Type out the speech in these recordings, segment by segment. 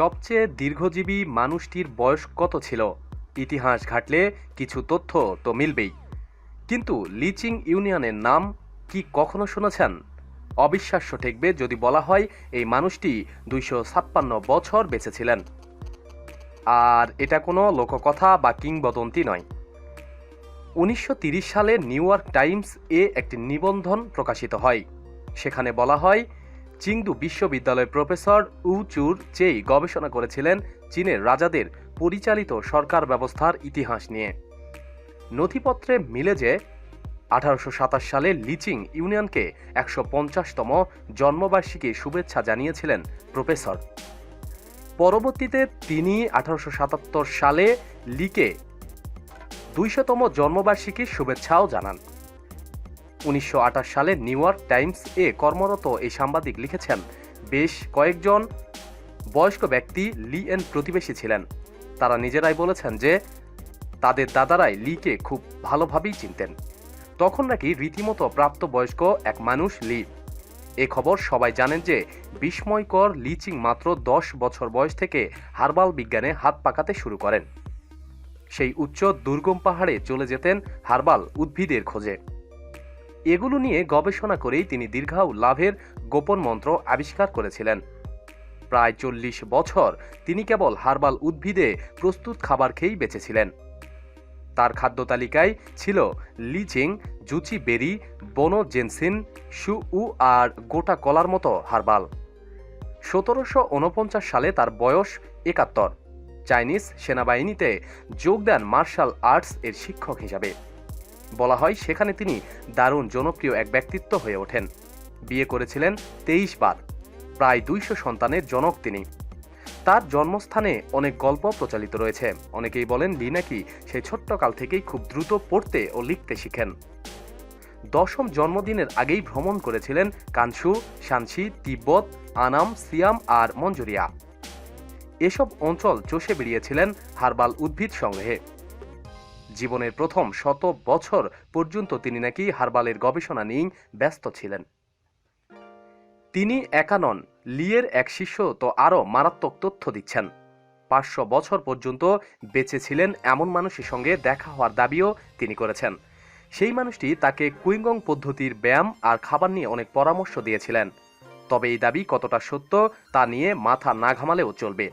সবচেয়ে দীর্ঘজীবী মানুষটির বয়স কত ছিল? ইতিহাস ঘাটলে কিছু তথ্য তো মিলবেই। কিন্তু লিচিং ইউনিয়নের নাম কি কখনো শুনেছেন? অবিশ্বাস্য ঠেকবে যদি বলা হয় এই মানুষটি দুইশো ছাপ্পান্ন বছর বেঁচেছিলেন। আর এটা কোনো লোককথা বা কিংবদন্তি নয়। উনিশশো সালে নিউ ইয়র্ক টাইমস এ একটি নিবন্ধন প্রকাশিত হয়। সেখানে বলা হয় চিংদু বিশ্ববিদ্যালয়ের প্রফেসর উ চুর চেই গবেষণা করেছিলেন চীনের রাজাদের পরিচালিত সরকার ব্যবস্থার ইতিহাস নিয়ে। নথিপত্রে মিলে যে আঠারোশো সাতাশ সালে লিচিং ইউনিয়নকে একশো পঞ্চাশতম জন্মবার্ষিকী শুভেচ্ছা জানিয়েছিলেন প্রফেসর। পরবর্তীতে তিনি আঠারোশো সাতাত্তর সালে লিকে দুইশতম জন্মবার্ষিকীর শুভেচ্ছাও জানান। উনিশশো আঠাশ সালে নিউ ইয়র্ক টাইমস এ কর্মরত এই সাংবাদিক লিখেছেন, বেশ কয়েকজন বয়স্ক ব্যক্তি লি এন প্রতিবেশী ছিলেন। তারা নিজেরাই বলেছেন যে, তাদের দাদারাই লিকে খুব ভালোভাবেই চিনতেন। তখন নাকি রীতিমতো প্রাপ্তবয়স্ক এক মানুষ লি। এ খবর সবাই জানেন যে বিস্ময়কর লিচিং মাত্র দশ বছর বয়স থেকে হার্বাল বিজ্ঞানে হাত পাকাতে শুরু করেন। সেই উচ্চ দুর্গম পাহাড়ে চলে যেতেন হার্বাল উদ্ভিদের খোঁজে। এগুলো নিয়ে গবেষণা করেই তিনি দীর্ঘায়ু লাভের গোপন মন্ত্র আবিষ্কার করেছিলেন। প্রায় চল্লিশ বছর তিনি কেবল হার্বাল উদ্ভিদে প্রস্তুত খাবার খেয়েই বেঁচেছিলেন। তার খাদ্য তালিকায় ছিল লিচিং, জুচি বেরি, বনো জেনসিন সু উ আর গোটা কলার মতো হার্বাল। সতেরোশো উনপঞ্চাশ সালে তার বয়স একাত্তর। চাইনিজ সেনাবাহিনীতে যোগ দেন মার্শাল আর্টস এর শিক্ষক হিসাবে। বলা হয় সেখানে তিনি দারুণ জনপ্রিয় এক ব্যক্তিত্ব হয়ে ওঠেন। বিয়ে করেছিলেন তেইশ বার, প্রায় দুইশো সন্তানের জনক তিনি। তার জন্মস্থানে অনেক গল্প প্রচলিত রয়েছে। অনেকেই বলেন লি নাকি সেই ছোট্টকাল থেকেই খুব দ্রুত পড়তে ও লিখতে শিখেন। দশম জন্মদিনের আগেই ভ্রমণ করেছিলেন Kansu Shansi Tibet, Annam, Siam আর মঞ্জুরিয়া। এসব অঞ্চল চষে বেরিয়েছিলেন হার্বাল উদ্ভিদ সংগ্রহে। জীবনের প্রথম শত বছর পর্যন্ত তিনি নাকি হার্বালের গবেষণা নিয়েই ব্যস্ত ছিলেন। তিনি একা নন, লিয়ের এক শিষ্য তো আরও মারাত্মক তথ্য দিচ্ছেন। পাঁচশো বছর পর্যন্ত বেঁচে ছিলেন এমন মানুষের সঙ্গে দেখা হওয়ার দাবিও তিনি করেছেন। সেই মানুষটি তাকে কুইংগং পদ্ধতির ব্যায়াম আর খাবার নিয়ে অনেক পরামর্শ দিয়েছিলেন। তবে এই দাবি কতটা সত্য তা নিয়ে মাথা না ঘামালেও চলবে।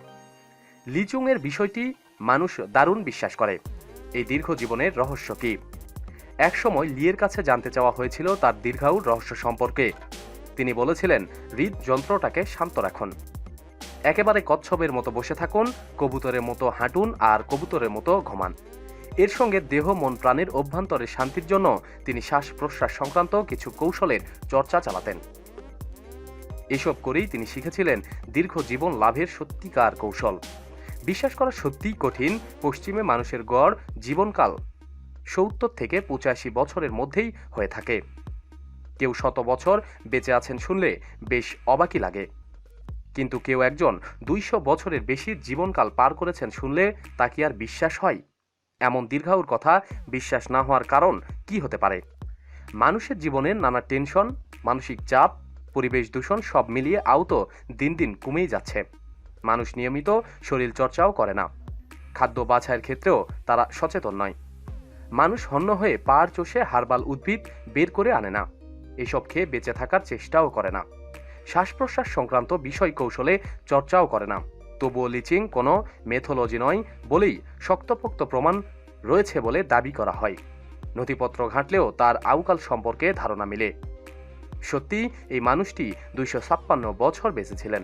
লিচুংয়ের বিষয়টি মানুষ দারুণ বিশ্বাস করে। এই দীর্ঘ জীবনের রহস্য কি? একসময় লিয়ের কাছে জানতে চাওয়া হয়েছিল তার দীর্ঘায়ুর রহস্য সম্পর্কে। তিনি বলেছিলেন হৃদযন্ত্রটাকে শান্ত রাখুন। একেবারে কচ্ছপের মতো বসে থাকুন, কবুতরের মতো হাঁটুন আর কবুতরের মতো ঘুমান। এর সঙ্গে দেহ, মন, প্রাণের অভ্যন্তরের শান্তির জন্য তিনি শ্বাস প্রশ্বাস সংক্রান্ত কিছু কৌশলের চর্চা চালাতেন। এসব করেই তিনি শিখেছিলেন দীর্ঘ জীবন লাভের সত্যিকার কৌশল। বিশ্বাস করা সত্যিই কঠিন, পশ্চিমে মানুষের গড়, জীবনকাল সত্তর থেকে পঁচাশি বছরের মধ্যেই হয়ে থাকে। কেউ শত বছর বেঁচে আছেন শুনলে বেশ অবাকই লাগে। কিন্তু কেউ একজন দুইশো বছরের বেশি জীবনকাল পার করেছেন শুনলে তা কি আর বিশ্বাস হয়? এমন দীর্ঘায়ুর কথা বিশ্বাস না হওয়ার কারণ কি হতে পারে? মানুষের জীবনের নানা টেনশন, মানসিক চাপ, পরিবেশ দূষণ সব মিলিয়ে আহত দিন দিন কমেই যাচ্ছে। মানুষ নিয়মিত শরীর চর্চাও করে না। খাদ্য বাছাইয়ের ক্ষেত্রেও তারা সচেতন নয়। মানুষ হন্য হয়ে পাড় চষে হার্বাল উদ্ভিদ বের করে আনে না। এসব খেয়ে বেঁচে থাকার চেষ্টাও করে না। শ্বাস প্রশ্বাস সংক্রান্ত বিষয় কৌশলে চর্চাও করে না। তবুও লিচিং কোনো মেথোলজি নয় বলেই শক্তপোক্ত প্রমাণ রয়েছে বলে দাবি করা হয়। নথিপত্র ঘাঁটলেও তার আউকাল সম্পর্কে ধারণা মিলে। সত্যি এই মানুষটি দুইশো ছাপ্পান্ন বছর বেঁচেছিলেন।